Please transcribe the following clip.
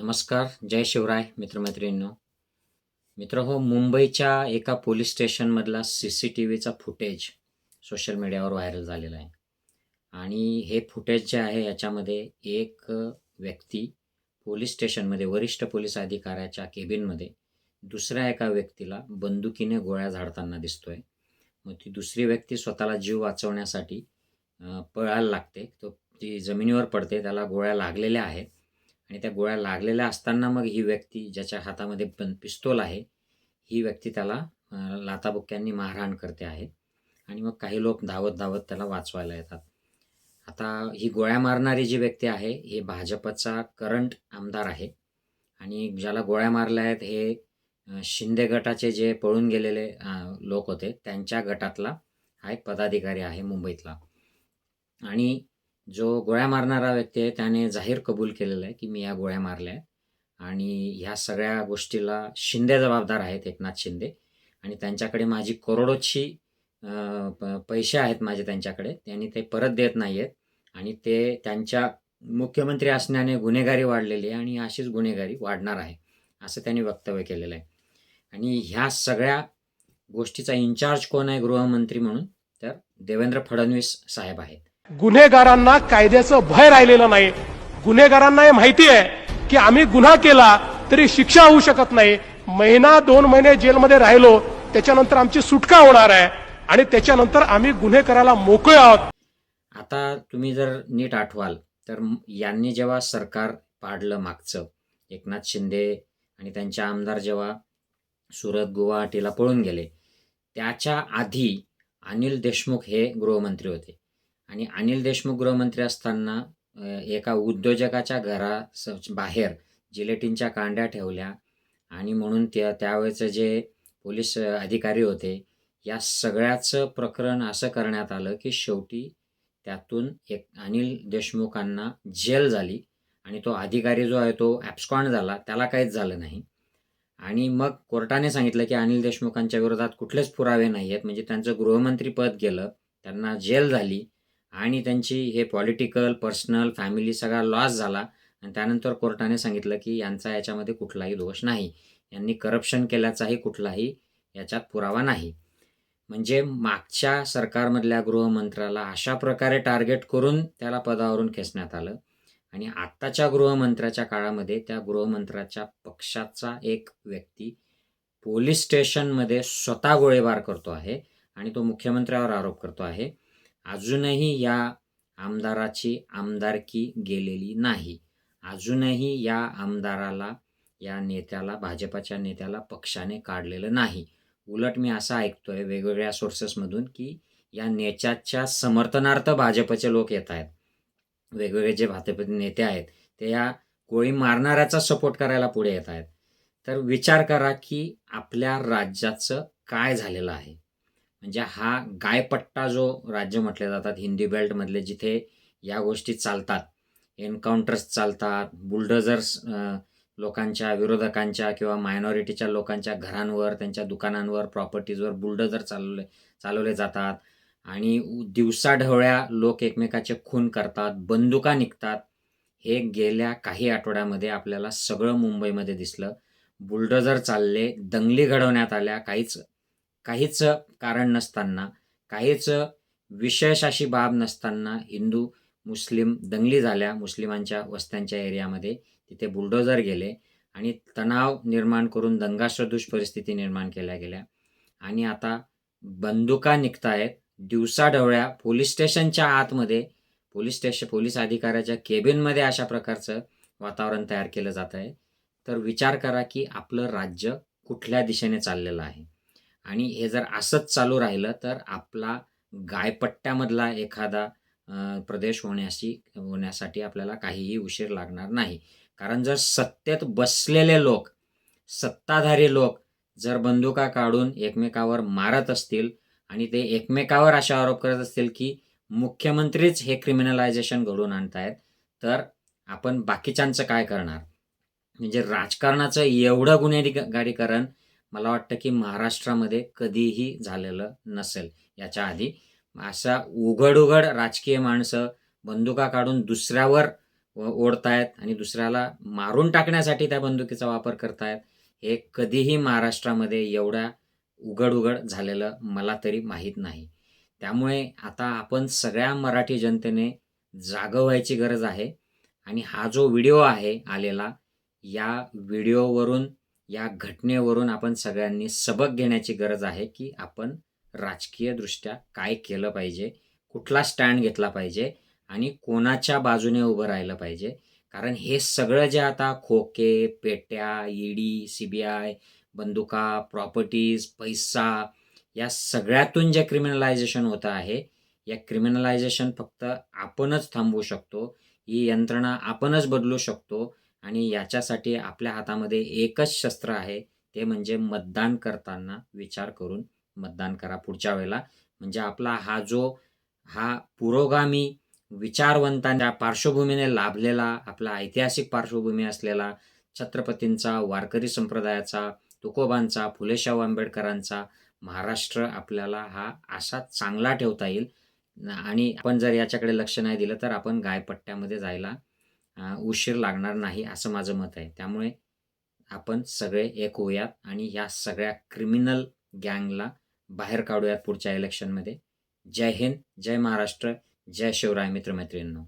नमस्कार जय शिवराय मित्रमैत्रिणींनो. मित्र हो मुंबईच्या एका पोलीस स्टेशनमधला सी सी टी व्हीचा फुटेज सोशल मीडियावर व्हायरल झालेला आहे. आणि हे फुटेज जे आहे याच्यामध्ये एक व्यक्ती पोलीस स्टेशनमध्ये वरिष्ठ पोलीस अधिकाऱ्याच्या केबिनमध्ये दुसऱ्या एका व्यक्तीला बंदुकीने गोळ्या झाडताना दिसतोय. मग ती दुसरी व्यक्ती स्वतःला जीव वाचवण्यासाठी पळायला लागते. तो ती जमिनीवर पडते त्याला गोळ्या लागलेल्या आहेत. आणि त्या गोळ्या लागलेल्या असताना मग ही व्यक्ती ज्याच्या हातामध्ये पण पिस्तोल आहे ही व्यक्ती त्याला लाताबुक्क्यांनी मारहाण करते आहे. आणि मग काही लोक धावत धावत त्याला वाचवायला येतात. आता ही गोळ्या मारणारी जी व्यक्ती आहे हे भाजपचा करंट आमदार आहे. आणि ज्याला गोळ्या मारल्या आहेत हे शिंदे गटाचे जे पळून गेलेले लोक होते त्यांच्या गटातला हा एक पदाधिकारी आहे मुंबईतला. आणि जो गोळ्या मारणारा व्यक्ती आहे त्याने जाहीर कबूल केलेलं आहे की मी या गोळ्या मारल्या आहेत. आणि ह्या सगळ्या गोष्टीला शिंदे जबाबदार आहेत एकनाथ शिंदे. आणि त्यांच्याकडे माझी करोडोची प- पैसे आहेत माझे त्यांच्याकडे. त्यांनी ते परत देत नाही आहेत आणि ते त्यांच्या मुख्यमंत्री असण्याने गुन्हेगारी वाढलेली आहे आणि अशीच गुन्हेगारी वाढणार आहे असं त्यांनी वक्तव्य केलेलं आहे. आणि ह्या सगळ्या गोष्टीचा इन्चार्ज कोण आहे? गृहमंत्री म्हणून तर देवेंद्र फडणवीस साहेब आहेत. गुन्हेगारांना कायद्याचं भय राहिलेलं नाही. गुन्हेगारांना हे माहिती आहे की आम्ही गुन्हा केला तरी शिक्षा होऊ शकत नाही. महिना दोन महिने जेलमध्ये राहिलो त्याच्यानंतर आमची सुटका होणार आहे आणि त्याच्यानंतर आम्ही गुन्हे करायला मोकळे आहोत. आता तुम्ही जर नीट आठवाल तर यांनी जेव्हा सरकार पाडलं मागचं एकनाथ शिंदे आणि त्यांचे आमदार जेव्हा सुरत गुवाहाटीला पळून गेले त्याच्या आधी अनिल देशमुख हे गृहमंत्री होते. आणि अनिल देशमुख गृहमंत्री असताना एका उद्योजकाच्या घरा स- बाहेर जिलेटिनच्या कांड्या ठेवल्या. आणि म्हणून त्या त्यावेळेचं जे पोलीस अधिकारी होते या सगळ्याचं प्रकरण असं करण्यात आलं की शेवटी त्यातून एक अनिल देशमुखांना जेल झाली आणि तो अधिकारी जो आहे तो ॲब्स्कॉन्ड झाला त्याला काहीच झालं नाही. आणि मग कोर्टाने सांगितलं की अनिल देशमुखांच्या विरोधात कुठलेच पुरावे नाही आहेत म्हणजे त्यांचं गृहमंत्री पद गेलं त्यांना जेल झाली आणि त्यांची हे पॉलिटिकल पर्सनल फॅमिली सगळा लॉस झाला. आणि त्यानंतर कोर्टाने सांगितलं की यांचा याच्यामध्ये कुठलाही दोष नाही. यांनी करप्शन केल्याचाही कुठलाही याच्यात पुरावा नाही. म्हणजे मागच्या सरकारमधल्या गृहमंत्र्याला अशा प्रकारे टार्गेट करून त्याला पदावरून खेचण्यात आलं. आणि आत्ताच्या गृहमंत्र्याच्या काळामध्ये त्या गृहमंत्र्याच्या पक्षाचा एक व्यक्ती पोलीस स्टेशनमध्ये स्वतः गोळीबार करतो आहे. आणि तो मुख्यमंत्र्यावर आरोप करतो आहे. अजूनही या आमदाराची आमदारकी गेलेली नाही. अजूनही या आमदाराला या नेत्याला भाजपाच्या नेत्याला पक्षाने काढलेलं नाही. उलट मी असं ऐकतोय वेगवेगळ्या सोर्सेसमधून की या नेत्याच्या समर्थनार्थ भाजपचे लोक येत आहेत. वेगवेगळे जे भाजप नेते आहेत ते या गोळी मारणाऱ्याचा सपोर्ट करायला पुढे येत आहेत. तर विचार करा की आपल्या राज्याचं काय झालेलं आहे? म्हणजे हा गायपट्टा जो राज्य म्हटले जातात हिंदी बेल्टमधले जिथे या गोष्टी चालतात. एन्काउंटर्स चालतात बुलडोझर्स लोकांच्या विरोधकांच्या किंवा मायनॉरिटीच्या लोकांच्या घरांवर त्यांच्या दुकानांवर प्रॉपर्टीजवर बुलडोझर चालवले चालवले जातात. आणि दिवसाढवळ्या लोक एकमेकाचे खून करतात बंदुका निघतात. हे गेल्या काही आठवड्यामध्ये आपल्याला सगळं मुंबईमध्ये दिसलं. बुलडोझर चालले दंगली घडवण्यात आल्या काहीच काहीच कारण नसताना काहीच विशेष अशी बाब नसताना हिंदू मुस्लिम दंगली झाल्या मुस्लिमांच्या वस्त्यांच्या एरियामध्ये. तिथे बुलडोजर गेले आणि तणाव निर्माण करून दंगासदृश परिस्थिती निर्माण केल्या गेल्या. आणि आता बंदुका निघत आहेत दिवसाढवळ्या पोलीस स्टेशनच्या आतमध्ये पोलीस स्टेशन पोलीस अधिकाऱ्याच्या केबिनमध्ये अशा प्रकारचं वातावरण तयार केलं जात आहे तर विचार करा की आपलं राज्य कुठल्या दिशेने चाललेलं आहे? आणि हे जर असंच चालू राहिलं तर आपला गायपट्ट्यामधला एखादा प्रदेश होण्याशी होण्यासाठी आपल्याला काहीही उशीर लागणार नाही. कारण जर सत्तेत बसलेले लोक सत्ताधारी लोक जर बंदुका काढून एकमेकावर मारत असतील आणि ते एकमेकावर असे आरोप करत असतील की मुख्यमंत्रीच हे क्रिमिनलायझेशन घडवून आणतायत तर आपण बाकीच्यांचं काय करणार? म्हणजे राजकारणाचं एवढं गुन्हेगारीकरण मला वाटतं की महाराष्ट्रामध्ये कधीही झालेलं नसेल. याच्या आधी अशा उघड उघड राजकीय माणसं बंदुका काढून दुसऱ्यावर व ओढतायत आणि दुसऱ्याला मारून टाकण्यासाठी त्या बंदुकीचा वापर करतायत हे कधीही महाराष्ट्रामध्ये एवढ्या उघड उघड झालेलं मला तरी माहीत नाही. त्यामुळे आता आपण सगळ्या मराठी जनतेने जागं व्हायची गरज आहे आणि हा जो व्हिडिओ आहे आलेला या व्हिडिओवरून या घटनेवरून आपण सगळ्यांनी सबक घेण्याची गरज आहे की आपण राजकीयदृष्ट्या काय केलं पाहिजे कुठला स्टँड घेतला पाहिजे आणि कोणाच्या बाजूने उभं राहिलं पाहिजे. कारण हे सगळं जे आता खोके पेट्या E D C B I बंदुका प्रॉपर्टीज पैसा या सगळ्यातून जे क्रिमिनलायझेशन होतं आहे या क्रिमिनलायझेशन फक्त आपणच थांबवू शकतो. ही यंत्रणा आपणच बदलू शकतो. आणि याच्यासाठी आपल्या हातामध्ये एकच शस्त्र आहे ते म्हणजे मतदान करताना विचार करून मतदान करा पुढच्या वेळेला. म्हणजे आपला हा जो हा पुरोगामी विचारवंतांच्या पार्श्वभूमीने लाभलेला आपला ऐतिहासिक पार्श्वभूमी असलेला छत्रपतींचा वारकरी संप्रदायाचा तुकोबांचा फुलेशाहू आंबेडकरांचा महाराष्ट्र आपल्याला हा असा चांगला ठेवता येईल. आणि आपण जर याच्याकडे लक्ष नाही दिलं तर आपण गायपट्ट्यामध्ये जायला उशीर लागणार नाही असं माझं मत आहे. त्यामुळे आपण सगळे एक होऊयात आणि ह्या सगळ्या क्रिमिनल गँगला बाहेर काढूयात पुढच्या इलेक्शनमध्ये जय हिंद जय महाराष्ट्र जय शिवराय मित्रमैत्रिणींनो.